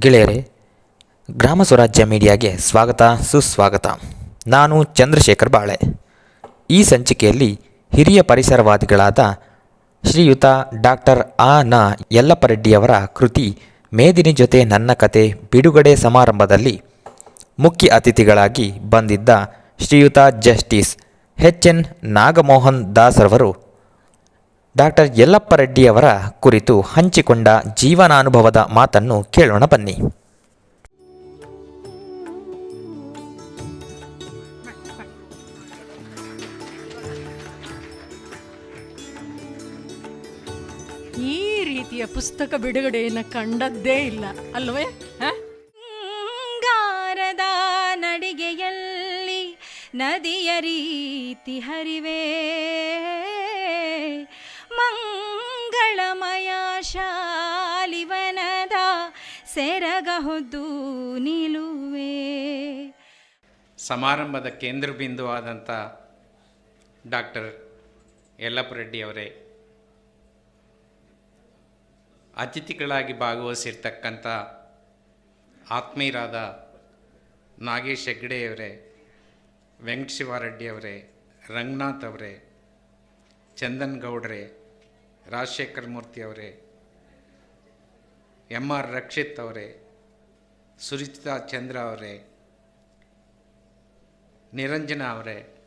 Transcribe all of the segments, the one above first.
ಗೆಳೆಯರೆ, ಗ್ರಾಮ ಸ್ವರಾಜ್ಯ ಮೀಡಿಯಾಗೆ ಸ್ವಾಗತ, ಸುಸ್ವಾಗತ. ನಾನು ಚಂದ್ರಶೇಖರ್ ಬಾಳೆ. ಈ ಸಂಚಿಕೆಯಲ್ಲಿ ಹಿರಿಯ ಪರಿಸರವಾದಿಗಳಾದ ಶ್ರೀಯುತ ಡಾಕ್ಟರ್ ಆ. ನ. ಯಲ್ಲಪ್ಪರೆಡ್ಡಿಯವರ ಕೃತಿ ಮೇದಿನಿ ಜೊತೆ ನನ್ನ ಕತೆ ಬಿಡುಗಡೆ ಸಮಾರಂಭದಲ್ಲಿ ಮುಖ್ಯ ಅತಿಥಿಗಳಾಗಿ ಬಂದಿದ್ದ ಶ್ರೀಯುತ ಜಸ್ಟಿಸ್ ಎಚ್. ಎನ್. ನಾಗಮೋಹನ್ ದಾಸ್ರವರು ಡಾಕ್ಟರ್ ಯಲ್ಲಪ್ಪರೆಡ್ಡಿಯವರ ಕುರಿತು ಹಂಚಿಕೊಂಡ ಜೀವನಾನುಭವದ ಮಾತನ್ನು ಕೇಳೋಣ ಬನ್ನಿ. ಈ ರೀತಿಯ ಪುಸ್ತಕ ಬಿಡುಗಡೆಯನ್ನು ಕಂಡದ್ದೇ ಇಲ್ಲ ಅಲ್ವೇ? ಗಾರದ ನಡಿಗೆಯಲ್ಲಿ ನದಿಯ ರೀತಿ ಹರಿವೆ. ಸೆರಗ ಹೊದ್ದು ನಿಲುವೆ ಸಮಾರಂಭದ ಕೇಂದ್ರ ಬಿಂದುವಾದಂಥ ಡಾಕ್ಟರ್ ಯಲ್ಲಪ್ಪರೆಡ್ಡಿ ಅವರೇ, ಅತಿಥಿಗಳಾಗಿ ಭಾಗವಹಿಸಿರ್ತಕ್ಕಂಥ ಆತ್ಮೀಯರಾದ ನಾಗೇಶ್ ಹೆಗ್ಡೆಯವರೇ ವೆಂಕಟ ಅವರೇ, ರಂಗನಾಥ್ ಅವರೇ, ಚಂದನ್ ಗೌಡ್ರೆ, ರಾಜಶೇಖರ್ ಮೂರ್ತಿ ಅವರೇ ಎಂ ಆರ್ ರಕ್ಷಿತ್ ಅವರೇ ಸುರಿತಾ ಚಂದ್ರ ಅವರೇ, ನಿರಂಜನ ಅವರೇ,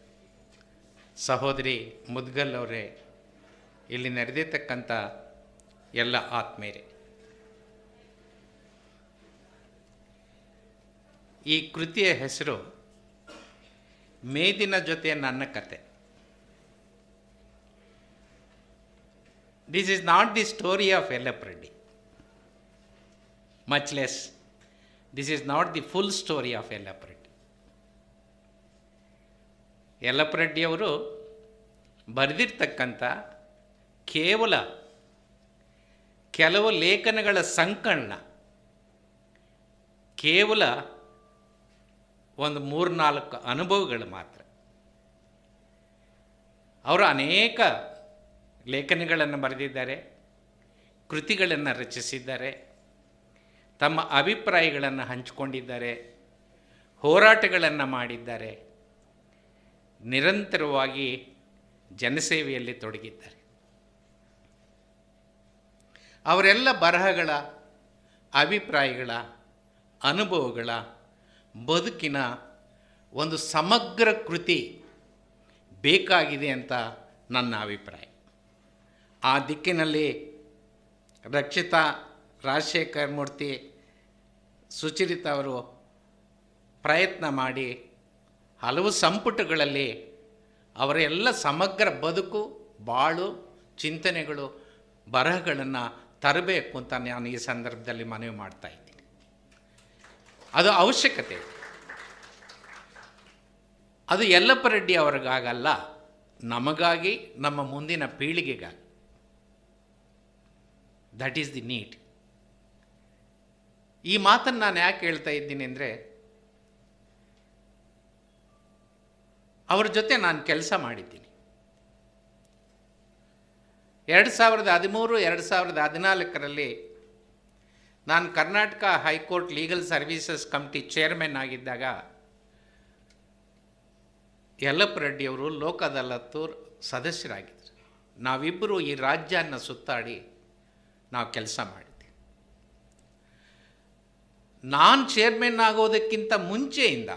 ಸಹೋದರಿ ಮುದ್ಗಲ್ ಅವರೇ, ಇಲ್ಲಿ ನಡೆದಿರ್ತಕ್ಕಂಥ ಎಲ್ಲ ಆತ್ಮೀಯರೇ. ಈ ಕೃತಿಯ ಹೆಸರು ಮೇದಿನ ಜೊತೆ ನನ್ನ ಕತೆ. This is not the story of Yallappareddy much less this is not the full story of Yallappareddy ಯಲ್ಲಪ್ಪರೆಡ್ಡಿಯವರು ಬರೆದಿರ್ತಕ್ಕಂಥ ಕೇವಲ ಕೆಲವು ಲೇಖನಗಳ ಸಂಕಲನ, ಕೇವಲ ಒಂದು ಮೂರ್ನಾಲ್ಕು ಅನುಭವಗಳು ಮಾತ್ರ. ಅವರು ಅನೇಕ ಲೇಖನಗಳನ್ನು ಬರೆದಿದ್ದಾರೆ, ಕೃತಿಗಳನ್ನು ರಚಿಸಿದ್ದಾರೆ. ತಮ್ಮ ಅಭಿಪ್ರಾಯಗಳನ್ನು ಹಂಚಿಕೊಂಡಿದ್ದಾರೆ, ಹೋರಾಟಗಳನ್ನು ಮಾಡಿದ್ದಾರೆ, ನಿರಂತರವಾಗಿ ಜನಸೇವೆಯಲ್ಲಿ ತೊಡಗಿದ್ದಾರೆ. ಅವರೆಲ್ಲ ಬರಹಗಳ, ಅಭಿಪ್ರಾಯಗಳ, ಅನುಭವಗಳ ಬದುಕಿನ ಒಂದು ಸಮಗ್ರ ಕೃತಿ ಬೇಕಾಗಿದೆ ಅಂತ ನನ್ನ ಅಭಿಪ್ರಾಯ. ಆ ದಿಕ್ಕಿನಲ್ಲಿ ರಕ್ಷಿತಾ ರಾಜಶೇಖರ್ ಮೂರ್ತಿ ಸುಚರಿತ ಅವರು ಪ್ರಯತ್ನ ಮಾಡಿ ಹಲವು ಸಂಪುಟಗಳಲ್ಲಿ ಅವರ ಎಲ್ಲ ಸಮಗ್ರ ಬದುಕು, ಬಾಳು, ಚಿಂತನೆಗಳು, ಬರಹಗಳನ್ನು ತರಬೇಕು ಅಂತ ನಾನು ಈ ಸಂದರ್ಭದಲ್ಲಿ ಮನವಿ ಮಾಡ್ತಾ ಇದ್ದೀನಿ. ಅದು ಅವಶ್ಯಕತೆ. ಅದು ಯಲ್ಲಪ್ಪ ರೆಡ್ಡಿ ಅವ್ರಿಗಾಗಲ್ಲ, ನಮಗಾಗಿ, ನಮ್ಮ ಮುಂದಿನ ಪೀಳಿಗೆಗಾಗಿ. ದಟ್ ಈಸ್ ದಿ ನೀಡ್ ಈ ಮಾತನ್ನು ನಾನು ಯಾಕೆ ಹೇಳ್ತಾ ಇದ್ದೀನಿ ಅಂದರೆ, ಅವ್ರ ಜೊತೆ ನಾನು ಕೆಲಸ ಮಾಡಿದ್ದೀನಿ. ಎರಡು ಸಾವಿರದ ಹದಿಮೂರು, ಎರಡು ಸಾವಿರದ ಹದಿನಾಲ್ಕರಲ್ಲಿ ನಾನು Karnataka high court legal services committee chairman ಆಗಿದ್ದಾಗ, ಯಲ್ಲಪ್ಪ ರೆಡ್ಡಿಯವರು ಅದಾಲತ್ತು ಸದಸ್ಯರಾಗಿದ್ದರು. ನಾವಿಬ್ಬರು ಈ ರಾಜ್ಯನ ಸುತ್ತಾಡಿ ನಾವು ಕೆಲಸ ಮಾಡಿದ್ದೆ ನಾನು ಚೇರ್ಮನ್ ಆಗೋದಕ್ಕಿಂತ ಮುಂಚೆಯಿಂದ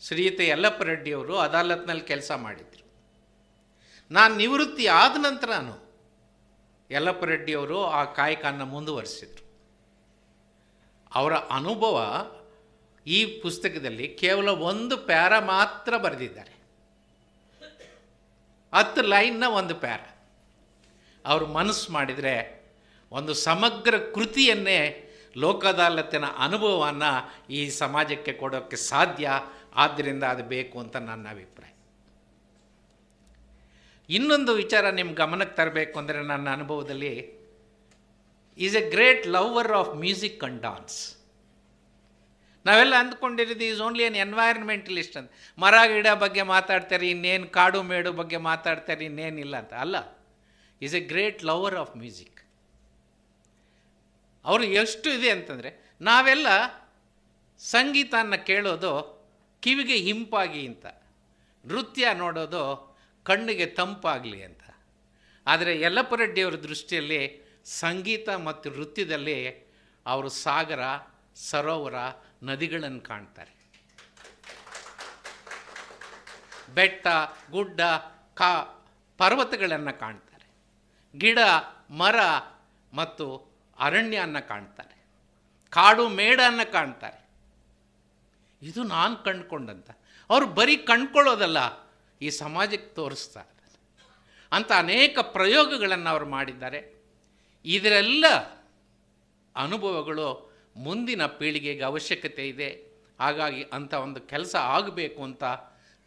ಶ್ರೀಯುತ ಯಲ್ಲಪ್ಪರೆಡ್ಡಿಯವರು ಅದಾಲತ್ನಲ್ಲಿ ಕೆಲಸ ಮಾಡಿದರು. ನಾನು ನಿವೃತ್ತಿ ಆದ ನಂತರನೂ ಯಲ್ಲಪ್ಪರೆಡ್ಡಿಯವರು ಆ ಕಾಯಕನ ಮುಂದುವರಿಸಿದರು. ಅವರ ಅನುಭವ ಈ ಪುಸ್ತಕದಲ್ಲಿ ಕೇವಲ ಒಂದು ಪ್ಯಾರ ಮಾತ್ರ ಬರೆದಿದ್ದಾರೆ. ಹತ್ತು ಲೈನ್ನ ಒಂದು ಪ್ಯಾರ. ಅವರು ಮನಸ್ಸು ಮಾಡಿದರೆ ಒಂದು ಸಮಗ್ರ ಕೃತಿಯನ್ನೇ ಲೋಕ ಅದಾಲತ್ತಿನ ಅನುಭವವನ್ನು ಈ ಸಮಾಜಕ್ಕೆ ಕೊಡೋಕ್ಕೆ ಸಾಧ್ಯ. ಆದ್ದರಿಂದ ಅದು ಬೇಕು ಅಂತ ನನ್ನ ಅಭಿಪ್ರಾಯ. ಇನ್ನೊಂದು ವಿಚಾರ ನಿಮ್ಮ ಗಮನಕ್ಕೆ ತರಬೇಕು ಅಂದರೆ ನನ್ನ ಅನುಭವದಲ್ಲಿ is a great lover of music and dance ನಾವೆಲ್ಲ ಅಂದ್ಕೊಂಡಿರೋದು ಈಸ್ ಓನ್ಲಿ ಎನ್ ಎನ್ವೈರ್ಮೆಂಟಲಿಸ್ಟ್ ಅಂತ. ಮರ, ಗಿಡ ಬಗ್ಗೆ ಮಾತಾಡ್ತಾರೆ, ಇನ್ನೇನು ಕಾಡು ಮೇಡು ಬಗ್ಗೆ ಮಾತಾಡ್ತಾರೆ, ಇನ್ನೇನಿಲ್ಲ ಅಂತ. ಅಲ್ಲ is a great lover of music ಅವರು ಎಷ್ಟು ಇದೆ ಅಂತಂದರೆ, ನಾವೆಲ್ಲ ಸಂಗೀತನ ಕೇಳೋದು ಕಿವಿಗೆ ಹಿಂಪಾಗಿ ಅಂತ, ನೃತ್ಯ ನೋಡೋದು ಕಣ್ಣಿಗೆ ತಂಪಾಗಲಿ ಅಂತ. ಆದರೆ ಯಲ್ಲಪ್ಪ ರೆಡ್ಡಿಯವರ ದೃಷ್ಟಿಯಲ್ಲಿ ಸಂಗೀತ ಮತ್ತು ನೃತ್ಯದಲ್ಲಿ ಅವರು ಸಾಗರ, ಸರೋವರ, ನದಿಗಳನ್ನು ಕಾಣ್ತಾರೆ. ಬೆಟ್ಟ, ಗುಡ್ಡ, ಕಾ, ಪರ್ವತಗಳನ್ನು ಕಾಣ್ತಾರೆ. ಗಿಡ, ಮರ ಮತ್ತು ಅರಣ್ಯನ ಕಾಣ್ತಾರೆ, ಕಾಡು ಮೇಡನ್ನು ಕಾಣ್ತಾರೆ. ಇದು ನಾನು ಕಂಡುಕೊಂಡಂತ. ಅವರು ಬರೀ ಕಂಡ್ಕೊಳ್ಳೋದಲ್ಲ, ಈ ಸಮಾಜಕ್ಕೆ ತೋರಿಸ್ತಾ ಅಂತ ಅನೇಕ ಪ್ರಯೋಗಗಳನ್ನು ಅವರು ಮಾಡಿದ್ದಾರೆ. ಇದರೆಲ್ಲ ಅನುಭವಗಳು ಮುಂದಿನ ಪೀಳಿಗೆಗೆ ಅವಶ್ಯಕತೆ ಇದೆ. ಹಾಗಾಗಿ ಅಂಥ ಒಂದು ಕೆಲಸ ಆಗಬೇಕು ಅಂತ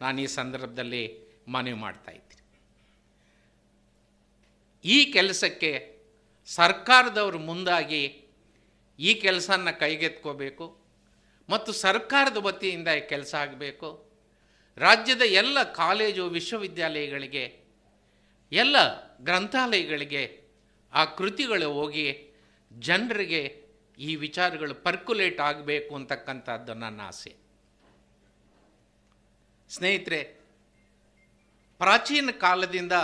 ನಾನು ಈ ಸಂದರ್ಭದಲ್ಲಿ ಮನವಿ ಮಾಡ್ತಾ ಇದ್ದೀನಿ. ಈ ಕೆಲಸಕ್ಕೆ ಸರ್ಕಾರದವರು ಮುಂದಾಗಿ ಈ ಕೆಲಸನ ಕೈಗೆತ್ಕೋಬೇಕು ಮತ್ತು ಸರ್ಕಾರದ ವತಿಯಿಂದ ಈ ಕೆಲಸ ಆಗಬೇಕು. ರಾಜ್ಯದ ಎಲ್ಲ ಕಾಲೇಜು ವಿಶ್ವವಿದ್ಯಾಲಯಗಳಿಗೆ, ಎಲ್ಲ ಗ್ರಂಥಾಲಯಗಳಿಗೆ ಆ ಕೃತಿಗಳು ಹೋಗಿ ಜನರಿಗೆ ಈ ವಿಚಾರಗಳು ಪರ್ಕುಲೇಟ್ ಆಗಬೇಕು ಅಂತಕ್ಕಂಥದ್ದು ನನ್ನ ಆಸೆ. ಸ್ನೇಹಿತರೆ, ಪ್ರಾಚೀನ ಕಾಲದಿಂದ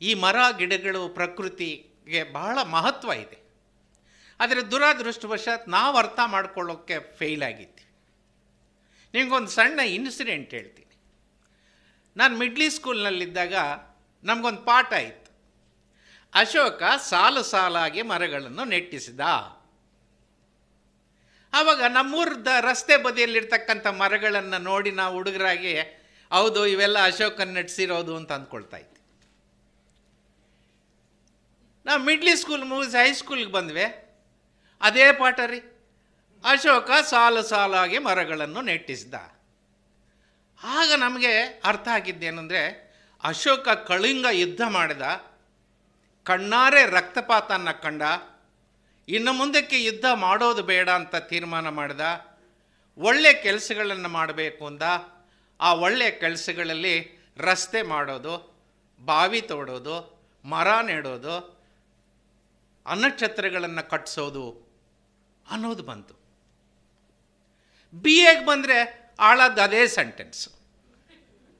ಈ ಮರ ಗಿಡಗಳು ಪ್ರಕೃತಿಗೆ ಬಹಳ ಮಹತ್ವ ಇದೆ. ಆದರೆ ದುರಾದೃಷ್ಟವಶಾತ್ ನಾವು ಅರ್ಥ ಮಾಡ್ಕೊಳ್ಳೋಕ್ಕೆ ಫೇಲ್ ಆಗಿದ್ದೀವಿ ನಿಮಗೊಂದು ಸಣ್ಣ ಇನ್ಸಿಡೆಂಟ್ ಹೇಳ್ತೀನಿ. ನಾನು ಮಿಡ್ಲಿ ಸ್ಕೂಲ್ನಲ್ಲಿದ್ದಾಗ ನಮಗೊಂದು ಪಾಠ ಇತ್ತು. ಅಶೋಕ ಸಾಲು ಸಾಲಾಗಿ ಮರಗಳನ್ನು ನೆಟ್ಟಿಸಿದ. ಆವಾಗ ನಮ್ಮೂರದ ರಸ್ತೆ ಬದಿಯಲ್ಲಿರ್ತಕ್ಕಂಥ ಮರಗಳನ್ನು ನೋಡಿ ನಾವು ಹುಡುಗರಾಗಿ, ಹೌದು, ಇವೆಲ್ಲ ಅಶೋಕನ ನೆಟ್ಸಿರೋದು ಅಂತ ಅಂದ್ಕೊಳ್ತಾ ಇದ್ದೆ ನಾವು ಮಿಡ್ಲಿ ಸ್ಕೂಲ್ ಮುಗಿಸಿ ಹೈಸ್ಕೂಲ್ಗೆ ಬಂದ್ವಿ. ಅದೇ ಪಾಠ ರೀ. ಅಶೋಕ ಸಾಲು ಸಾಲಾಗಿ ಮರಗಳನ್ನು ನೆಟ್ಟಿಸಿದ. ಆಗ ನಮಗೆ ಅರ್ಥ ಆಗಿದ್ದೇನೆಂದರೆ, ಅಶೋಕ ಕಳಿಂಗ ಯುದ್ಧ ಮಾಡಿದ. ಕಣ್ಣಾರೆ ರಕ್ತಪಾತನ ಕಂಡ. ಇನ್ನು ಮುಂದಕ್ಕೆ ಯುದ್ಧ ಮಾಡೋದು ಬೇಡ ಅಂತ ತೀರ್ಮಾನ ಮಾಡಿದ. ಒಳ್ಳೆ ಕೆಲಸಗಳನ್ನು ಮಾಡಬೇಕು ಅಂದ. ಆ ಒಳ್ಳೆಯ ಕೆಲಸಗಳಲ್ಲಿ ರಸ್ತೆ ಮಾಡೋದು, ಬಾವಿ ತೋಡೋದು, ಮರ ನೆಡೋದು ಅನ್ನಛತ್ರಗಳನ್ನು ಕಟ್ಟಿಸೋದು ಅನ್ನೋದು ಬಂತು. ಬಿ ಎಗೆ ಬಂದರೆ ಆಳದ್ದು ಅದೇ ಸೆಂಟೆನ್ಸ್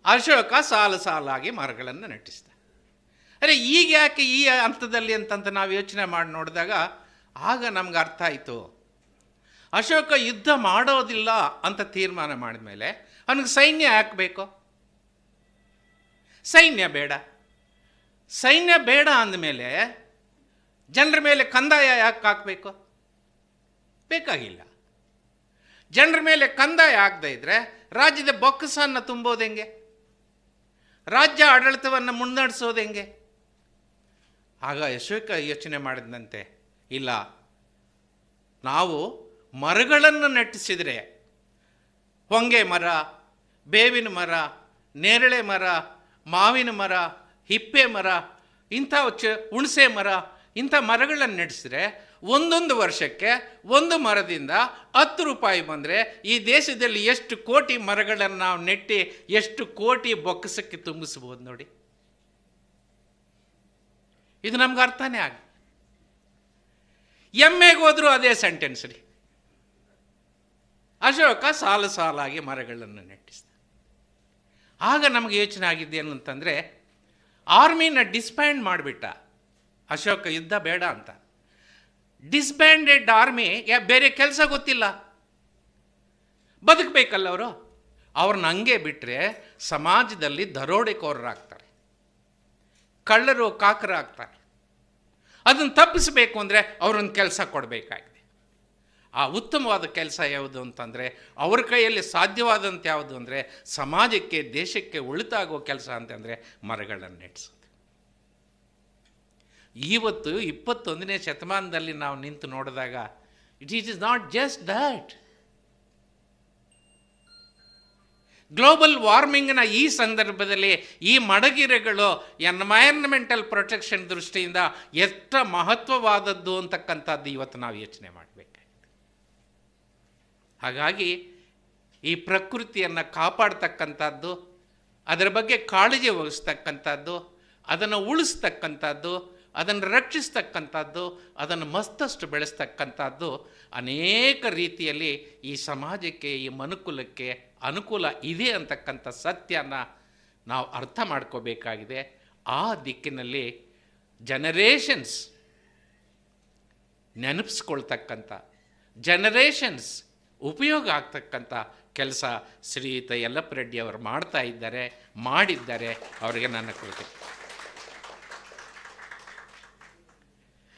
ಅಶೋಕ ಸಾಲು ಸಾಲಾಗಿ ಮರಗಳನ್ನು ನಟಿಸಿದೆ ಅರೆ ಈಗ ಯಾಕೆ ಈ ಹಂತದಲ್ಲಿ ಅಂತಂತ ನಾವು ಯೋಚನೆ ಮಾಡಿ ನೋಡಿದಾಗ ಆಗ ನಮ್ಗೆ ಅರ್ಥ ಆಯಿತು. ಅಶೋಕ ಯುದ್ಧ ಮಾಡೋದಿಲ್ಲ ಅಂತ ತೀರ್ಮಾನ ಮಾಡಿದ ಮೇಲೆ ಅವನಿಗೆ ಸೈನ್ಯ ಹಾಕಬೇಕು ಸೈನ್ಯ ಬೇಡ. ಸೈನ್ಯ ಬೇಡ ಅಂದಮೇಲೆ ಜನರ ಮೇಲೆ ಕಂದಾಯ ಯಾಕೆ ಹಾಕಬೇಕು? ಬೇಕಾಗಿಲ್ಲ. ಜನರ ಮೇಲೆ ಕಂದಾಯ ಆಗದೆ ಇದ್ದರೆ ರಾಜ್ಯದ ಬೊಕ್ಕಸನ್ನು ತುಂಬೋದು ಹೆಂಗೆ? ರಾಜ್ಯ ಆಡಳಿತವನ್ನು ಮುನ್ನಡೆಸೋದು ಹೆಂಗೆ? ಆಗ ಯಶೋಕ ಯೋಚನೆ ಮಾಡಿದಂತೆ ಇಲ್ಲ, ನಾವು ಮರಗಳನ್ನು ನೆಟ್ಟಿಸಿದರೆ, ಹೊಂಗೆ ಮರ, ಬೇವಿನ ಮರ, ನೇರಳೆ ಮರ, ಮಾವಿನ ಮರ, ಹಿಪ್ಪೆ ಮರ ಇಂಥ ಚ ಹುಣಸೆ ಮರ ಇಂಥ ಮರಗಳನ್ನು ನೆಡೆಸಿದ್ರೆ ಒಂದೊಂದು ವರ್ಷಕ್ಕೆ ಒಂದು ಮರದಿಂದ ಹತ್ತು ರೂಪಾಯಿ ಬಂದರೆ ಈ ದೇಶದಲ್ಲಿ ಎಷ್ಟು ಕೋಟಿ ಮರಗಳನ್ನು ನಾವು ನೆಟ್ಟಿ ಎಷ್ಟು ಕೋಟಿ ಬೊಕ್ಕಸಕ್ಕೆ ತುಂಬಿಸ್ಬೋದು ನೋಡಿ. ಇದು ನಮ್ಗೆ ಅರ್ಥನೇ ಆಗ ಎಮ್ಮೆಗೆ ಹೋದರೂ ಅದೇ ಸೆಂಟೆನ್ಸ್ ರೀ. ಅಶೋಕ ಸಾಲು ಸಾಲಾಗಿ ಮರಗಳನ್ನು ನೆಟ್ಟಿಸಿದ. ಆಗ ನಮಗೆ ಯೋಚನೆ ಆಗಿದ್ದೇನು ಅಂತಂದರೆ ಆರ್ಮಿನ ಡಿಸ್ಬ್ಯಾಂಡ್ ಮಾಡಿಬಿಟ್ಟ. ಅಶೋಕ ಯುದ್ಧ ಬೇಡ ಅಂತ. ಡಿಸ್ಬ್ಯಾಂಡೆಡ್ ಆರ್ಮಿ ಬೇರೆ ಕೆಲಸ ಗೊತ್ತಿಲ್ಲ. ಬದುಕಬೇಕಲ್ಲ ಅವರು? ಅವ್ರನ್ನ ಹಂಗೆ ಬಿಟ್ಟರೆ ಸಮಾಜದಲ್ಲಿ ದರೋಡೆಕೋರರಾಗ್ತಾರೆ. ಕಳ್ಳರು ಕಾಕರಾಗ್ತಾರೆ. ಅದನ್ನು ತಪ್ಪಿಸಬೇಕು ಅಂದರೆ ಅವ್ರೊಂದು ಕೆಲಸ ಕೊಡಬೇಕಾಗಿದೆ. ಆ ಉತ್ತಮವಾದ ಕೆಲಸ ಯಾವುದು ಅಂತಂದರೆ ಅವ್ರ ಕೈಯಲ್ಲಿ ಸಾಧ್ಯವಾದಂಥ ಯಾವುದು ಅಂದರೆ ಸಮಾಜಕ್ಕೆ, ದೇಶಕ್ಕೆ ಉಳಿತಾಗುವ ಕೆಲಸ ಅಂತಂದರೆ ಮರಗಳನ್ನು ನೆಟ್ಟಿಸೋದು ಇವತ್ತು ಇಪ್ಪತ್ತೊಂದನೇ ಶತಮಾನದಲ್ಲಿ ನಾವು ನಿಂತು ನೋಡಿದಾಗ it is is not just that global ವಾರ್ಮಿಂಗ್ನ ಈ ಸಂದರ್ಭದಲ್ಲಿ ಈ ಮಡಗಿರೆಗಳು ಎನ್ವೈರ್ನ್ಮೆಂಟಲ್ ಪ್ರೊಟೆಕ್ಷನ್ ದೃಷ್ಟಿಯಿಂದ ಎಷ್ಟು ಮಹತ್ವವಾದದ್ದು ಅಂತಕ್ಕಂಥದ್ದು ಇವತ್ತು ನಾವು ಯೋಚನೆ ಮಾಡಬೇಕಾಗಿದೆ ಹಾಗಾಗಿ ಈ ಪ್ರಕೃತಿಯನ್ನು ಕಾಪಾಡ್ತಕ್ಕಂಥದ್ದು, ಅದರ ಬಗ್ಗೆ ಕಾಳಜಿ ವಹಿಸ್ತಕ್ಕಂಥದ್ದು, ಅದನ್ನು ಉಳಿಸ್ತಕ್ಕಂಥದ್ದು ಅದನ್ನು ರಕ್ಷಿಸ್ತಕ್ಕಂಥದ್ದು, ಅದನ್ನು ಮತ್ತಷ್ಟು ಬೆಳೆಸ್ತಕ್ಕಂಥದ್ದು ಅನೇಕ ರೀತಿಯಲ್ಲಿ ಈ ಸಮಾಜಕ್ಕೆ, ಈ ಮನುಕುಲಕ್ಕೆ ಅನುಕೂಲ ಇದೆ ಅಂತಕ್ಕಂಥ ಸತ್ಯನ ನಾವು ಅರ್ಥ ಮಾಡ್ಕೋಬೇಕಾಗಿದೆ. ಆ ದಿಕ್ಕಿನಲ್ಲಿ ಜನರೇಷನ್ಸ್ ನೆನಪಿಸ್ಕೊಳ್ತಕ್ಕಂಥ ಜನರೇಷನ್ಸ್ ಉಪಯೋಗ ಆಗ್ತಕ್ಕಂಥ ಕೆಲಸ ಶ್ರೀಯುತ ಯಲ್ಲಪ್ಪ ರೆಡ್ಡಿ ಅವರು ಮಾಡ್ತಾ ಇದ್ದಾರೆ, ಮಾಡಿದ್ದಾರೆ, ಅವರಿಗೆ ನನ್ನ ಕೃತಿ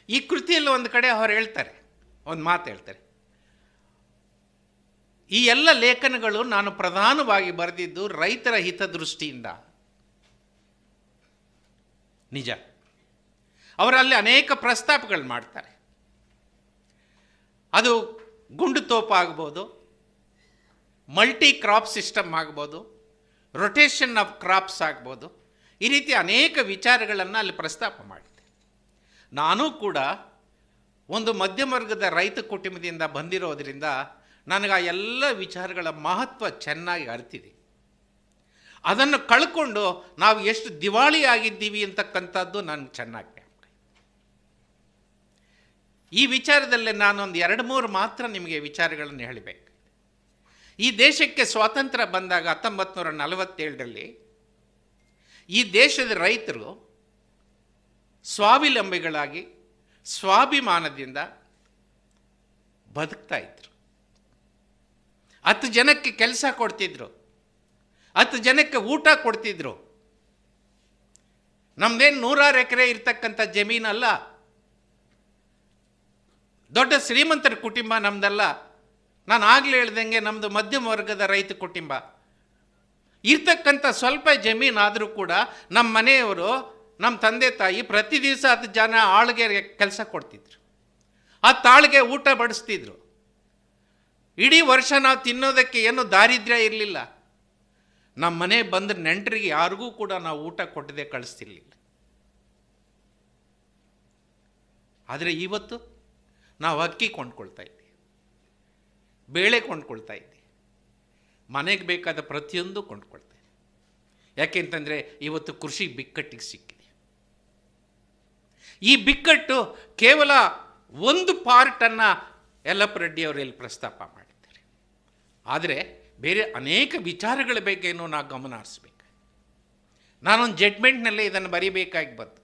ಈ ಕೃತಿಯಲ್ಲಿ ಒಂದು ಕಡೆ ಅವ್ರು ಹೇಳ್ತಾರೆ, ಒಂದು ಮಾತು ಹೇಳ್ತಾರೆ. ಈ ಎಲ್ಲ ಲೇಖನಗಳು ನಾನು ಪ್ರಧಾನವಾಗಿ ಬರೆದಿದ್ದು ರೈತರ ಹಿತದೃಷ್ಟಿಯಿಂದ. ನಿಜ. ಅವರಲ್ಲಿ ಅನೇಕ ಪ್ರಸ್ತಾಪಗಳು ಮಾಡ್ತಾರೆ. ಅದು ಗುಂಡು ತೋಪ ಆಗ್ಬೋದು ಮಲ್ಟಿ ಕ್ರಾಪ್ ಸಿಸ್ಟಮ್ ಆಗ್ಬೋದು, ರೊಟೇಷನ್ ಆಫ್ ಕ್ರಾಪ್ಸ್ ಆಗ್ಬೋದು, ಈ ರೀತಿ ಅನೇಕ ವಿಚಾರಗಳನ್ನು ಅಲ್ಲಿ ಪ್ರಸ್ತಾಪ ಮಾಡಿದೆ ನಾನೂ ಕೂಡ ಒಂದು ಮಧ್ಯಮ ವರ್ಗದ ರೈತ ಕುಟುಂಬದಿಂದ ಬಂದಿರೋದರಿಂದ ನನಗೆ ಆ ಎಲ್ಲ ವಿಚಾರಗಳ ಮಹತ್ವ ಚೆನ್ನಾಗಿ ಅರ್ತಿದೆ. ಅದನ್ನು ಕಳ್ಕೊಂಡು ನಾವು ಎಷ್ಟು ದಿವಾಳಿ ಆಗಿದ್ದೀವಿ ಅಂತಕ್ಕಂಥದ್ದು ನನಗೆ ಚೆನ್ನಾಗಿ ಈ ವಿಚಾರದಲ್ಲಿ ನಾನೊಂದು ಎರಡು ಮೂರು ಮಾತ್ರ ನಿಮಗೆ ವಿಚಾರಗಳನ್ನು ಹೇಳಬೇಕು. ಈ ದೇಶಕ್ಕೆ ಸ್ವಾತಂತ್ರ್ಯ ಬಂದಾಗ ಹತ್ತೊಂಬತ್ತು ನೂರ ನಲವತ್ತೇಳರಲ್ಲಿ ಈ ದೇಶದ ರೈತರು ಸ್ವಾವಲಂಬಿಗಳಾಗಿ, ಸ್ವಾಭಿಮಾನದಿಂದ ಬದುಕ್ತಾ ಇದ್ರು. ಹತ್ತು ಜನಕ್ಕೆ ಕೆಲಸ ಕೊಡ್ತಿದ್ರು. ಹತ್ತು ಜನಕ್ಕೆ ಊಟ ಕೊಡ್ತಿದ್ರು. ನಮ್ದೇನು ನೂರಾರು ಎಕರೆ ಇರ್ತಕ್ಕಂಥ ಜಮೀನಲ್ಲ. ದೊಡ್ಡ ಶ್ರೀಮಂತರ ಕುಟುಂಬ ನಮ್ದಲ್ಲ. ನಾನು ಆಗಲೇ ಹೇಳ್ದಂಗೆ ನಮ್ಮದು ಮಧ್ಯಮ ವರ್ಗದ ರೈತ ಕುಟುಂಬ. ಇರ್ತಕ್ಕಂಥ ಸ್ವಲ್ಪ ಜಮೀನಾದರೂ ಕೂಡ ನಮ್ಮ ಮನೆಯವರು ನಮ್ಮ ತಂದೆ ತಾಯಿ ಪ್ರತಿ ದಿವಸ ಹತ್ತು ಜನ ಆಳ್ಗೆ ಕೆಲಸ ಕೊಡ್ತಿದ್ರು. ಆ ತಾಳ್ಗೆ ಊಟ ಬಡಿಸ್ತಿದ್ರು. ಇಡೀ ವರ್ಷ ನಾವು ತಿನ್ನೋದಕ್ಕೆ ಏನು ದಾರಿದ್ರ್ಯ ಇರಲಿಲ್ಲ. ನಮ್ಮ ಮನೆ ಬಂದ ನೆಂಟರಿಗೆ ಯಾರಿಗೂ ಕೂಡ ನಾವು ಊಟ ಕೊಟ್ಟದೆ ಕಳಿಸ್ತಿರ್ಲಿಲ್ಲ. ಆದರೆ ಇವತ್ತು ನಾವು ಅಕ್ಕಿ ಕೊಂಡ್ಕೊಳ್ತಾ ಇದ್ದೀವಿ ಬೇಳೆ ಕೊಂಡ್ಕೊಳ್ತಾ ಇದ್ದೀವಿ ಮನೆಗೆ ಬೇಕಾದ ಪ್ರತಿಯೊಂದು ಕೊಂಡ್ಕೊಳ್ತಾ ಇದ್ದೀವಿ ಯಾಕೆಂತಂದರೆ ಇವತ್ತು ಕೃಷಿ ಬಿಕ್ಕಟ್ಟಿಗೆ ಸಿಕ್ಕಿದೆ ಈ ಬಿಕ್ಕಟ್ಟು ಕೇವಲ ಒಂದು ಪಾರ್ಟನ್ನು ಯಲ್ಲಪ್ಪ ರೆಡ್ಡಿ ಅವರು ಇಲ್ಲಿ ಪ್ರಸ್ತಾಪ ಮಾಡಿದ್ದಾರೆ. ಆದರೆ ಬೇರೆ ಅನೇಕ ವಿಚಾರಗಳ ಬಗ್ಗೆನೂ ನಾವು ಗಮನ ಹರಿಸ್ಬೇಕು. ನಾನೊಂದು ಜಡ್ಮೆಂಟ್ನಲ್ಲೇ ಇದನ್ನು ಬರೀಬೇಕಾಗಿ ಬಂತು.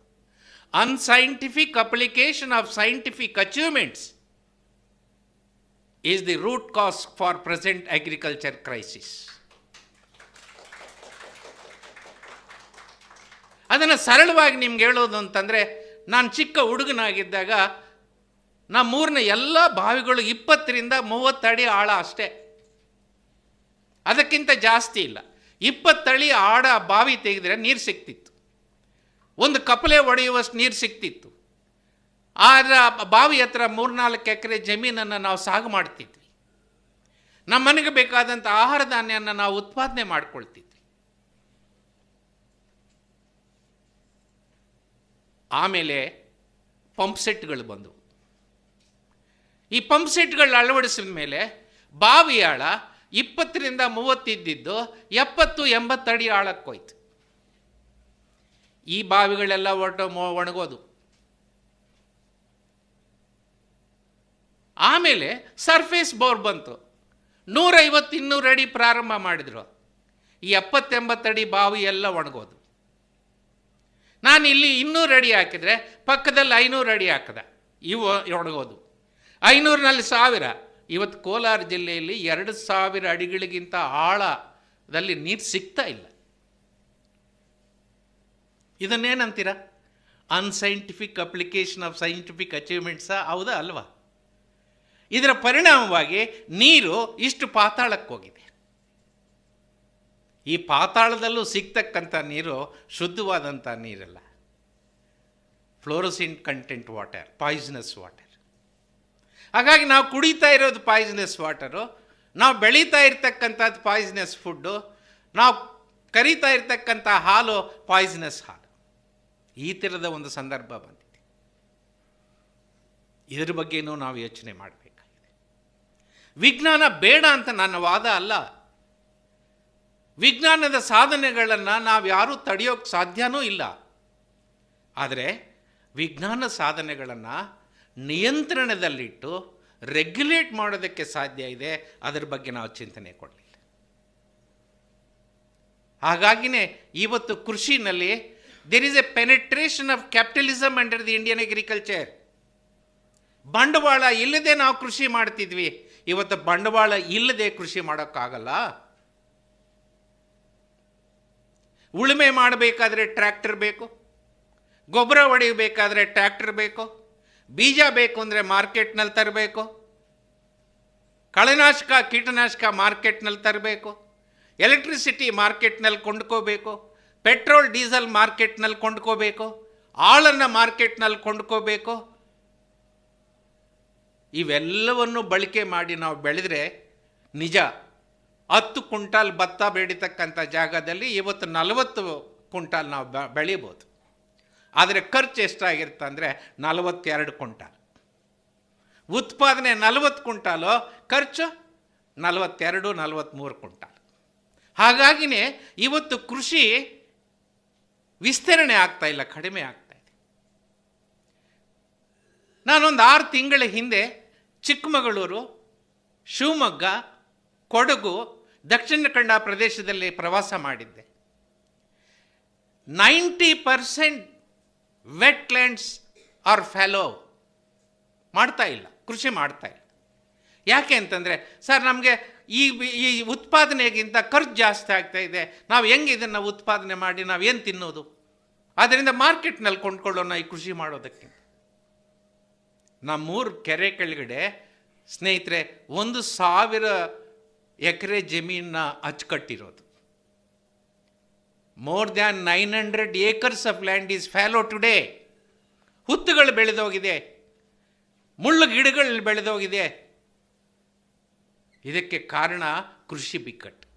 Unscientific application of scientific achievements is the root cause for present agriculture crisis ಅದನ್ನು ಸರಳವಾಗಿ ನಿಮ್ಗೆ ಹೇಳೋದು ಅಂತಂದರೆ ನಾನು ಚಿಕ್ಕ ಹುಡುಗನಾಗಿದ್ದಾಗ ನಮ್ಮೂರಿನ ಎಲ್ಲ ಬಾವಿಗಳು ಇಪ್ಪತ್ತರಿಂದ ಮೂವತ್ತಡಿ ಆಳ ಅಷ್ಟೇ. ಅದಕ್ಕಿಂತ ಜಾಸ್ತಿ ಇಲ್ಲ. ಇಪ್ಪತ್ತಡಿ ಆಡ ಬಾವಿ ತೆಗೆದ್ರೆ ನೀರು ಸಿಕ್ತಿತ್ತು. ಒಂದು ಕಪಲೆ ಒಡೆಯುವಷ್ಟು ನೀರು ಸಿಕ್ತಿತ್ತು. ಆದರೆ ಬಾವಿ ಹತ್ರ ಮೂರ್ನಾಲ್ಕು ಎಕರೆ ಜಮೀನನ್ನು ನಾವು ಸಾಗು ಮಾಡ್ತಿದ್ವಿ. ನಮ್ಮ ಮನೆಗೆ ಬೇಕಾದಂಥ ಆಹಾರ ಧಾನ್ಯನ ನಾವು ಉತ್ಪಾದನೆ ಮಾಡ್ಕೊಳ್ತಿದ್ವಿ. ಆಮೇಲೆ ಪಂಪ್ ಸೆಟ್ಗಳು ಬಂದವು. ಈ ಪಂಪ್ ಸೆಟ್ಗಳು ಅಳವಡಿಸಿದ ಮೇಲೆ ಬಾವಿ ಆಳ ಇಪ್ಪತ್ತರಿಂದ ಮೂವತ್ತಿದ್ದಿದ್ದು ಎಪ್ಪತ್ತು ಎಂಬತ್ತಡಿ ಆಳಕ್ಕೋಯ್ತು ಈ ಬಾವಿಗಳೆಲ್ಲ ಒಟ್ಟು ಒಣಗೋದು. ಆಮೇಲೆ ಸರ್ಫೇಸ್ ಬೋರ್ ಬಂತು. ನೂರೈವತ್ತು ಇನ್ನೂರು ಅಡಿ ಪ್ರಾರಂಭ ಮಾಡಿದ್ರು. ಈ ಎಪ್ಪತ್ತೆಂಬತ್ತಡಿ ಬಾವಿ ಎಲ್ಲ ಒಣಗೋದು. ನಾನು ಇಲ್ಲಿ ಇನ್ನೂರು ಅಡಿ ಹಾಕಿದರೆ ಪಕ್ಕದಲ್ಲಿ ಐನೂರು ಅಡಿ ಹಾಕಿದೆ. ಇವು ಒಣಗೋದು. ಐನೂರಿನಲ್ಲಿ ಸಾವಿರ. ಇವತ್ತು ಕೋಲಾರ ಜಿಲ್ಲೆಯಲ್ಲಿ ಎರಡು ಸಾವಿರ ಅಡಿಗಳಿಗಿಂತ ಆಳದಲ್ಲಿ ನೀರು ಸಿಗ್ತಾ ಇಲ್ಲ. ಇದನ್ನೇನಂತೀರ? Unscientific application of scientific achievements ಹೌದಾ ಅಲ್ವಾ? ಇದರ ಪರಿಣಾಮವಾಗಿ ನೀರು ಇಷ್ಟು ಪಾತಾಳಕ್ಕೆ ಹೋಗಿದೆ. ಈ ಪಾತಾಳದಲ್ಲೂ ಸಿಗ್ತಕ್ಕಂಥ ನೀರು ಶುದ್ಧವಾದಂಥ ನೀರಲ್ಲ. Fluorine content water, poisonous water. ಹಾಗಾಗಿ ನಾವು ಕುಡಿತಾ ಇರೋದು ಪಾಯ್ಸನಸ್ ವಾಟರು, ನಾವು ಬೆಳೀತಾ ಇರ್ತಕ್ಕಂಥದ್ದು ಪಾಯ್ಸನಸ್ ಫುಡ್ಡು, ನಾವು ಕರಿತಾ ಇರ್ತಕ್ಕಂಥ ಹಾಲು ಪಾಯ್ಸನಸ್ ಹಾಲು. ಈ ಥರದ ಒಂದು ಸಂದರ್ಭ ಬಂದಿದೆ. ಇದರ ಬಗ್ಗೆನೂ ನಾವು ಯೋಚನೆ ಮಾಡಬೇಕಾಗಿದೆ. ವಿಜ್ಞಾನ ಬೇಡ ಅಂತ ನನ್ನ ವಾದ ಅಲ್ಲ. ವಿಜ್ಞಾನದ ಸಾಧನೆಗಳನ್ನು ನಾವು ಯಾರೂ ತಡೆಯೋಕ್ಕೆ ಸಾಧ್ಯನೂ ಇಲ್ಲ. ಆದರೆ ವಿಜ್ಞಾನ ಸಾಧನೆಗಳನ್ನು ನಿಯಂತ್ರಣದಲ್ಲಿಟ್ಟು ರೆಗ್ಯುಲೇಟ್ ಮಾಡೋದಕ್ಕೆ ಸಾಧ್ಯ ಇದೆ. ಅದರ ಬಗ್ಗೆ ನಾವು ಚಿಂತನೆ ಕೊಡಲಿಲ್ಲ. ಹಾಗಾಗಿನೇ ಇವತ್ತು ಕೃಷಿನಲ್ಲಿ there is a penetration of capitalism under the Indian agriculture ಬಂಡವಾಳ ಇಲ್ಲದೆ ನಾವು ಕೃಷಿ ಮಾಡ್ತಿದ್ವಿ. ಇವತ್ತು ಬಂಡವಾಳ ಇಲ್ಲದೆ ಕೃಷಿ ಮಾಡೋಕ್ಕಾಗಲ್ಲ. ಉಳುಮೆ ಮಾಡಬೇಕಾದ್ರೆ ಟ್ರ್ಯಾಕ್ಟರ್ ಬೇಕು, ಗೊಬ್ಬರ ಹೊಡಿಬೇಕಾದ್ರೆ ಟ್ರ್ಯಾಕ್ಟರ್ ಬೇಕು, ಬೀಜ ಬೇಕು ಅಂದರೆ ಮಾರ್ಕೆಟ್ನಲ್ಲಿ ತರಬೇಕು, ಕಳೆನಾಶಕ, ಕೀಟನಾಶಕ ಮಾರ್ಕೆಟ್ನಲ್ಲಿ ತರಬೇಕು, ಎಲೆಕ್ಟ್ರಿಸಿಟಿ ಮಾರ್ಕೆಟ್ನಲ್ಲಿ ಕೊಂಡ್ಕೋಬೇಕು, ಪೆಟ್ರೋಲ್, ಡೀಸೆಲ್ ಮಾರ್ಕೆಟ್ನಲ್ಲಿ ಕೊಂಡ್ಕೋಬೇಕು ಆಳನ್ನು ಮಾರ್ಕೆಟ್ನಲ್ಲಿ ಕೊಂಡ್ಕೋಬೇಕು. ಇವೆಲ್ಲವನ್ನು ಬಳಕೆ ಮಾಡಿ ನಾವು ಬೆಳೆದರೆ ನಿಜ ಹತ್ತು ಕುಂಟಾಲ್ ಭತ್ತ ಬೆಳೀತಕ್ಕಂಥ ಜಾಗದಲ್ಲಿ ಇವತ್ತು ನಲವತ್ತು ಕುಂಟಾಲ್ ನಾವು ಬ, ಬೆಳಿಬೋದು. ಆದರೆ ಖರ್ಚು ಎಷ್ಟಾಗಿರುತ್ತೆ ಅಂದರೆ ನಲವತ್ತೆರಡು ಕುಂಟಾಲ್ ಉತ್ಪಾದನೆ ನಲವತ್ತು ಕುಂಟಾಲು ಖರ್ಚು ನಲವತ್ತೆರಡು ನಲವತ್ತ್ಮೂರು ಕುಂಟಾಲ್ ಹಾಗಾಗಿನೇ ಇವತ್ತು ಕೃಷಿ ವಿಸ್ತರಣೆ ಆಗ್ತಾ ಇಲ್ಲ, ಕಡಿಮೆ ಆಗ್ತಾ ಇದೆ. ನಾನೊಂದು ಆರು ತಿಂಗಳ ಹಿಂದೆ ಚಿಕ್ಕಮಗಳೂರು, ಶಿವಮೊಗ್ಗ, ಕೊಡಗು ದಕ್ಷಿಣ ಕನ್ನಡ ಪ್ರದೇಶದಲ್ಲಿ ಪ್ರವಾಸ ಮಾಡಿದ್ದೆ. Ninety percent wetlands are fallow ಮಾಡ್ತಾ ಇಲ್ಲ, ಕೃಷಿ ಮಾಡ್ತಾ ಇಲ್ಲ. ಯಾಕೆ ಅಂತಂದರೆ, ಸರ್, ನಮಗೆ ಈ ಈ ಉತ್ಪಾದನೆಗಿಂತ ಖರ್ಚು ಜಾಸ್ತಿ ಆಗ್ತಾ ಇದೆ. ನಾವು ಹೆಂಗೆ ಇದನ್ನು ಉತ್ಪಾದನೆ ಮಾಡಿ ನಾವೇನು ತಿನ್ನೋದು? ಆದ್ದರಿಂದ ಮಾರ್ಕೆಟ್ನಲ್ಲಿ ಕೊಂಡ್ಕೊಳ್ಳೋಣ, ಈ ಕೃಷಿ ಮಾಡೋದಕ್ಕಿಂತ ನಮ್ಮೂರು ಕೆರೆ ಕೆಳಗಡೆ, ಸ್ನೇಹಿತರೆ, ಒಂದು ಸಾವಿರ ಎಕರೆ ಜಮೀನ ಅಚ್ಚುಕಟ್ಟಿರೋದು. More than nine hundred acres of land is fallow today ಹುತ್ತುಗಳು ಬೆಳೆದೋಗಿದೆ. ಮುಳ್ಳು ಗಿಡಗಳು ಬೆಳೆದೋಗಿದೆ. ಇದಕ್ಕೆ ಕಾರಣ ಕೃಷಿ ಬಿಕ್ಕಟ್ಟು.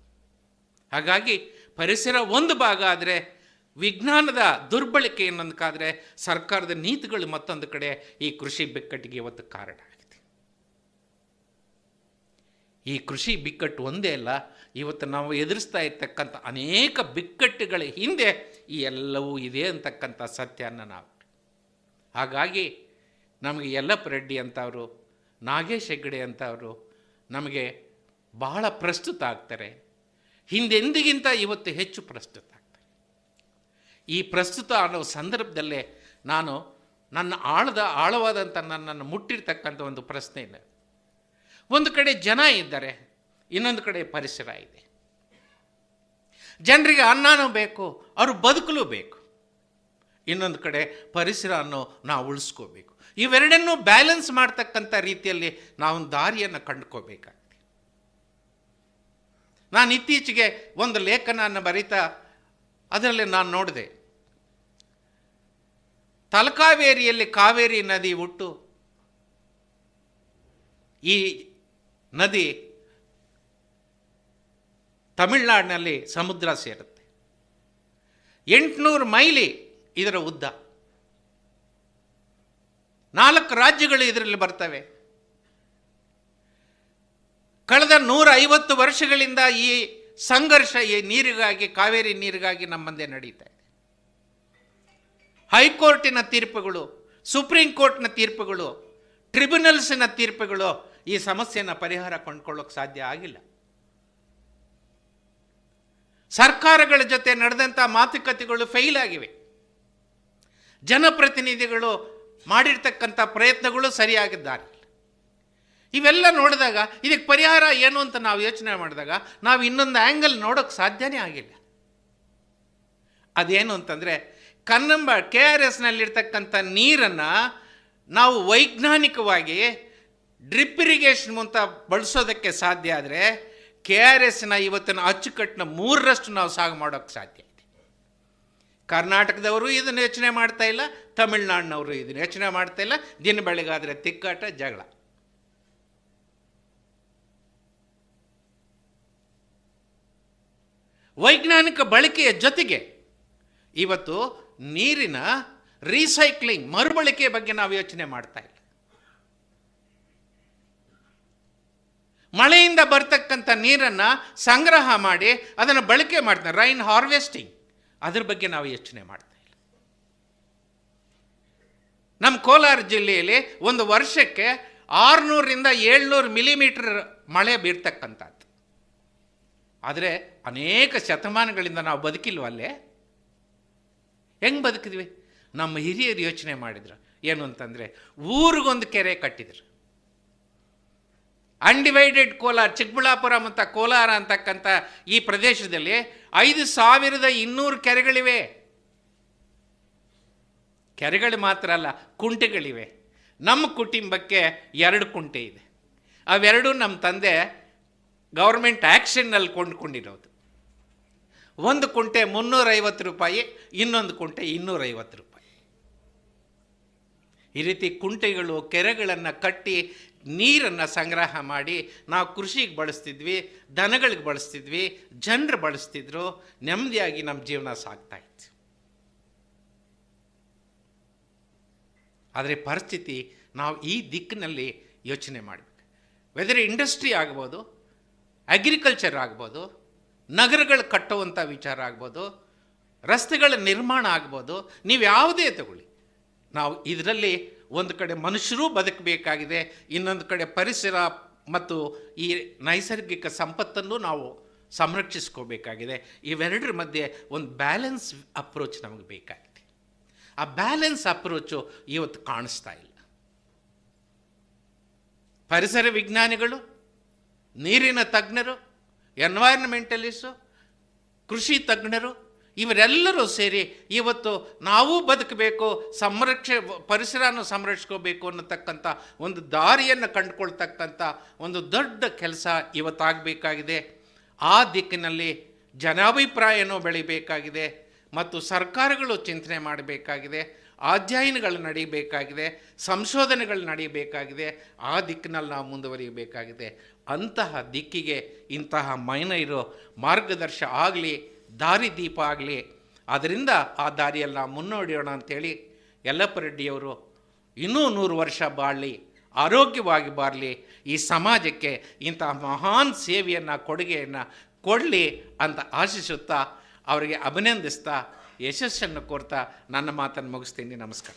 ಹಾಗಾಗಿ ಪರಿಸರ ಒಂದು ಭಾಗ ಆದರೆ ವಿಜ್ಞಾನದ ದುರ್ಬಳಕೆ ಇನ್ನೊಂದಕ್ಕಾದರೆ ಸರ್ಕಾರದ ನೀತಿಗಳು ಮತ್ತೊಂದು ಕಡೆ ಈ ಕೃಷಿ ಬಿಕ್ಕಟ್ಟಿಗೆ ಇವತ್ತು ಕಾರಣ. ಈ ಕೃಷಿ ಬಿಕ್ಕಟ್ಟು ಒಂದೇ ಅಲ್ಲ, ಇವತ್ತು ನಾವು ಎದುರಿಸ್ತಾ ಇರ್ತಕ್ಕಂಥ ಅನೇಕ ಬಿಕ್ಕಟ್ಟುಗಳ ಹಿಂದೆ ಈ ಎಲ್ಲವೂ ಇದೆ ಅಂತಕ್ಕಂಥ ಸತ್ಯನ ನಾವು. ಹಾಗಾಗಿ ನಮಗೆ ಯಲ್ಲಪ್ಪ ರೆಡ್ಡಿ ಅಂತವರು, ನಾಗೇಶ್ ಹೆಗ್ಗಡೆ ಅಂತವರು ನಮಗೆ ಬಹಳ ಪ್ರಸ್ತುತ ಆಗ್ತಾರೆ. ಹಿಂದೆಂದಿಗಿಂತ ಇವತ್ತು ಹೆಚ್ಚು ಪ್ರಸ್ತುತ ಆಗ್ತಾರೆ. ಈ ಪ್ರಸ್ತುತ ಅನ್ನೋ ಸಂದರ್ಭದಲ್ಲೇ ನಾನು ನನ್ನ ಆಳದ, ಆಳವಾದಂಥ ನನ್ನನ್ನು ಮುಟ್ಟಿರ್ತಕ್ಕಂಥ ಒಂದು ಪ್ರಶ್ನೆ ಇದೆ. ಒಂದು ಕಡೆ ಜನ ಇದ್ದಾರೆ, ಇನ್ನೊಂದು ಕಡೆ ಪರಿಸರ ಇದೆ. ಜನರಿಗೆ ಅನ್ನನೂ ಬೇಕು, ಅವರು ಬದುಕಲು ಬೇಕು. ಇನ್ನೊಂದು ಕಡೆ ಪರಿಸರ ಅನ್ನೋ ನಾವು ಉಳಿಸ್ಕೋಬೇಕು. ಇವೆರಡನ್ನೂ ಬ್ಯಾಲೆನ್ಸ್ ಮಾಡ್ತಕ್ಕಂಥ ರೀತಿಯಲ್ಲಿ ನಾವು ದಾರಿಯನ್ನು ಕಂಡುಕೋಬೇಕಾಗ್ತದೆ. ನಾನು ಇತ್ತೀಚೆಗೆ ಒಂದು ಲೇಖನವನ್ನು ಬರೀತಾ, ಅದರಲ್ಲಿ ನಾನು ನೋಡಿದೆ. ತಲಕಾವೇರಿಯಲ್ಲಿ ಕಾವೇರಿ ನದಿ ಹುಟ್ಟು, ಈ ನದಿ ತಮಿಳುನಾಡಿನಲ್ಲಿ ಸಮುದ್ರ ಸೇರುತ್ತೆ. ಎಂಟುನೂರು ಮೈಲಿ ಇದರ ಉದ್ದ. ನಾಲ್ಕು ರಾಜ್ಯಗಳು ಇದರಲ್ಲಿ ಬರ್ತವೆ. ಕಳೆದ ನೂರ ಐವತ್ತು ವರ್ಷಗಳಿಂದ ಈ ಸಂಘರ್ಷ ಈ ನೀರಿಗಾಗಿ, ಕಾವೇರಿ ನೀರಿಗಾಗಿ ನಮ್ಮಂದೆ ಮುಂದೆ ನಡೀತಾ ಇದೆ. ಹೈಕೋರ್ಟಿನ ತೀರ್ಪುಗಳು, ಸುಪ್ರೀಂ ಕೋರ್ಟ್ನ ತೀರ್ಪುಗಳು, ಟ್ರಿಬ್ಯುನಲ್ಸಿನ ತೀರ್ಪುಗಳು ಈ ಸಮಸ್ಯೆನ ಪರಿಹಾರ ಕೊಂಡ್ಕೊಳ್ಳೋಕೆ ಸಾಧ್ಯ ಆಗಿಲ್ಲ. ಸರ್ಕಾರಗಳ ಜೊತೆ ನಡೆದಂಥ ಮಾತುಕತೆಗಳು ಫೇಲ್ ಆಗಿವೆ. ಜನಪ್ರತಿನಿಧಿಗಳು ಮಾಡಿರ್ತಕ್ಕಂಥ ಪ್ರಯತ್ನಗಳು ಸರಿಯಾಗಿದ್ದಾರೆ ಇವೆಲ್ಲ ನೋಡಿದಾಗ ಇದಕ್ಕೆ ಪರಿಹಾರ ಏನು ಅಂತ ನಾವು ಯೋಚನೆ ಮಾಡಿದಾಗ ನಾವು ಇನ್ನೊಂದು ಆ್ಯಂಗಲ್ ನೋಡೋಕ್ಕೆ ಸಾಧ್ಯನೇ ಆಗಿಲ್ಲ. ಅದೇನು ಅಂತಂದರೆ ಕನ್ನಂಬ ಕೆ ಆರ್ ಎಸ್ನಲ್ಲಿರ್ತಕ್ಕಂಥ ನೀರನ್ನು ನಾವು ವೈಜ್ಞಾನಿಕವಾಗಿ ಡ್ರಿಪ್ ಇರಿಗೇಷನ್ ಅಂತ ಬಳಸೋದಕ್ಕೆ ಸಾಧ್ಯ ಆದರೆ ಕೆ ಆರ್ ಎಸ್ನ ಇವತ್ತಿನ ಅಚ್ಚುಕಟ್ಟಿನ ಮೂರರಷ್ಟು ನಾವು ಸಾಗ ಮಾಡೋಕ್ಕೆ ಸಾಧ್ಯ ಇದೆ ಕರ್ನಾಟಕದವರು ಇದನ್ನು ಯೋಚನೆ ಮಾಡ್ತಾ ಇಲ್ಲ, ತಮಿಳ್ನಾಡಿನವರು ಇದನ್ನು ಯೋಚನೆ ಮಾಡ್ತಾ ಇಲ್ಲ, ದಿನ ಬೆಳಗಾದರೆ ತಿಕ್ಕಾಟ, ಜಗಳ. ವೈಜ್ಞಾನಿಕ ಬಳಕೆಯ ಜೊತೆಗೆ ಇವತ್ತು ನೀರಿನ ರೀಸೈಕ್ಲಿಂಗ್ ಮರುಬಳಕೆ ಬಗ್ಗೆ ನಾವು ಯೋಚನೆ ಮಾಡ್ತಾ ಇಲ್ಲ. ಮಳೆಯಿಂದ ಬರ್ತಕ್ಕಂಥ ನೀರನ್ನು ಸಂಗ್ರಹ ಮಾಡಿ ಅದನ್ನು ಬಳಕೆ ಮಾಡ್ತಾರೆ. Rain harvesting. ಅದ್ರ ಬಗ್ಗೆ ನಾವು ಯೋಚನೆ ಮಾಡ್ತಾ ಇಲ್ಲ. ನಮ್ಮ ಕೋಲಾರ ಜಿಲ್ಲೆಯಲ್ಲಿ ಒಂದು ವರ್ಷಕ್ಕೆ ಆರುನೂರರಿಂದ ಏಳ್ನೂರು ಮಿಲಿಮೀಟರ್ ಮಳೆ ಬೀರ್ತಕ್ಕಂಥದ್ದು. ಆದರೆ ಅನೇಕ ಶತಮಾನಗಳಿಂದ ನಾವು ಬದುಕಿಲ್ವಲ್ಲೇ ಹೆಂಗೆ ಬದುಕಿದ್ವಿ? ನಮ್ಮ ಹಿರಿಯರು ಯೋಚನೆ ಮಾಡಿದ್ರು. ಏನು ಅಂತಂದರೆ, ಊರಿಗೊಂದು ಕೆರೆ ಕಟ್ಟಿದ್ರು. ಅನ್ಡಿವೈಡೆಡ್ ಕೋಲಾರ, ಚಿಕ್ಕಬಳ್ಳಾಪುರ ಮತ್ತು ಕೋಲಾರ ಅಂತಕ್ಕಂಥ ಈ ಪ್ರದೇಶದಲ್ಲಿ ಐದು ಸಾವಿರದ ಇನ್ನೂರು ಕೆರೆಗಳಿವೆ. ಕೆರೆಗಳು ಮಾತ್ರ ಅಲ್ಲ, ಕುಂಟೆಗಳಿವೆ. ನಮ್ಮ ಕುಟುಂಬಕ್ಕೆ ಎರಡು ಕುಂಟೆ ಇದೆ. ಅವೆರಡೂ ನಮ್ಮ ತಂದೆ ಗೌರ್ಮೆಂಟ್ ಆ್ಯಕ್ಷನ್ನಲ್ಲಿ ಕೊಂಡ್ಕೊಂಡಿರೋದು. ಒಂದು ಕುಂಟೆ ಮುನ್ನೂರೈವತ್ತು ರೂಪಾಯಿ, ಇನ್ನೊಂದು ಕುಂಟೆ ಇನ್ನೂರೈವತ್ತು ರೂಪಾಯಿ. ಈ ರೀತಿ ಕುಂಟೆಗಳು, ಕೆರೆಗಳನ್ನು ಕಟ್ಟಿ ನೀರನ್ನು ಸಂಗ್ರಹ ಮಾಡಿ ನಾವು ಕೃಷಿಗೆ ಬಳಸ್ತಿದ್ವಿ, ದನಗಳಿಗೆ ಬಳಸ್ತಿದ್ವಿ, ಜನರು ಬಳಸ್ತಿದ್ರು, ನೆಮ್ಮದಿಯಾಗಿ ನಮ್ಮ ಜೀವನ ಸಾಗ್ತಾ ಇತ್ತು. ಆದರೆ ಪರಿಸ್ಥಿತಿ ನಾವು ಈ ದಿಕ್ಕಿನಲ್ಲಿ ಯೋಚನೆ ಮಾಡಬೇಕು. ವೆದರ್ ಇಂಡಸ್ಟ್ರಿ ಆಗ್ಬೋದು ಅಗ್ರಿಕಲ್ಚರ್ ಆಗ್ಬೋದು, ನಗರಗಳು ಕಟ್ಟುವಂಥ ವಿಚಾರ ಆಗ್ಬೋದು, ರಸ್ತೆಗಳ ನಿರ್ಮಾಣ ಆಗ್ಬೋದು, ನೀವು ಯಾವುದೇ ತಗೊಳ್ಳಿ. ನಾವು ಇದರಲ್ಲಿ ಒಂದು ಕಡೆ ಮನುಷ್ಯರೂ ಬದುಕಬೇಕಾಗಿದೆ, ಇನ್ನೊಂದು ಕಡೆ ಪರಿಸರ ಮತ್ತು ಈ ನೈಸರ್ಗಿಕ ಸಂಪತ್ತನ್ನು ನಾವು ಸಂರಕ್ಷಿಸ್ಕೋಬೇಕಾಗಿದೆ. ಇವೆರಡರ ಮಧ್ಯೆ ಒಂದು ಬ್ಯಾಲೆನ್ಸ್ ಅಪ್ರೋಚ್ ನಮಗೆ ಬೇಕಾಗಿದೆ. ಆ ಬ್ಯಾಲೆನ್ಸ್ ಅಪ್ರೋಚು ಇವತ್ತು ಕಾಣಿಸ್ತಾ ಇಲ್ಲ. ಪರಿಸರ ವಿಜ್ಞಾನಿಗಳು, ನೀರಿನ ತಜ್ಞರು ಎನ್ವೈರ್ನ್ಮೆಂಟಲಿಸ್ಟು ಕೃಷಿ ತಜ್ಞರು ಇವರೆಲ್ಲರೂ ಸೇರಿ ಇವತ್ತು ನಾವೂ ಬದುಕಬೇಕು, ಸಂರಕ್ಷೆ, ಪರಿಸರನ ಸಂರಕ್ಷಿಸ್ಕೋಬೇಕು ಅನ್ನತಕ್ಕಂಥ ಒಂದು ದಾರಿಯನ್ನು ಕಂಡುಕೊಳ್ತಕ್ಕಂಥ ಒಂದು ದೊಡ್ಡ ಕೆಲಸ ಇವತ್ತಾಗಬೇಕಾಗಿದೆ. ಆ ದಿಕ್ಕಿನಲ್ಲಿ ಜನಾಭಿಪ್ರಾಯನೂ ಬೆಳಿಬೇಕಾಗಿದೆ ಮತ್ತು ಸರ್ಕಾರಗಳು ಚಿಂತನೆ ಮಾಡಬೇಕಾಗಿದೆ, ಅಧ್ಯಯನಗಳು ನಡೀಬೇಕಾಗಿದೆ, ಸಂಶೋಧನೆಗಳು ನಡೀಬೇಕಾಗಿದೆ. ಆ ದಿಕ್ಕಿನಲ್ಲಿ ನಾವು ಮುಂದುವರಿಯಬೇಕಾಗಿದೆ. ಅಂತಹ ದಿಕ್ಕಿಗೆ ಇಂತಹ ಮೈನ ಇರೋ ಮಾರ್ಗದರ್ಶ ಆಗಲಿ ದಾರಿದೀಪ ಆಗಲಿ. ಅದರಿಂದ ಆ ದಾರಿಯೆಲ್ಲ ಮುನ್ನಡೆಯೋಣ ಅಂಥೇಳಿ ಯಲ್ಲಪ್ಪ ರೆಡ್ಡಿಯವರು ಇನ್ನೂ ನೂರು ವರ್ಷ ಬಾಳಲಿ, ಆರೋಗ್ಯವಾಗಿ ಬಾರಲಿ, ಈ ಸಮಾಜಕ್ಕೆ ಇಂಥ ಮಹಾನ್ ಸೇವೆಯನ್ನು, ಕೊಡುಗೆಯನ್ನು ಕೊಡಲಿ ಅಂತ ಆಶಿಸುತ್ತಾ, ಅವರಿಗೆ ಅಭಿನಂದಿಸ್ತಾ, ಯಶಸ್ಸನ್ನು ಕೋರ್ತಾ ನನ್ನ ಮಾತನ್ನು ಮುಗಿಸ್ತೀನಿ. ನಮಸ್ಕಾರ.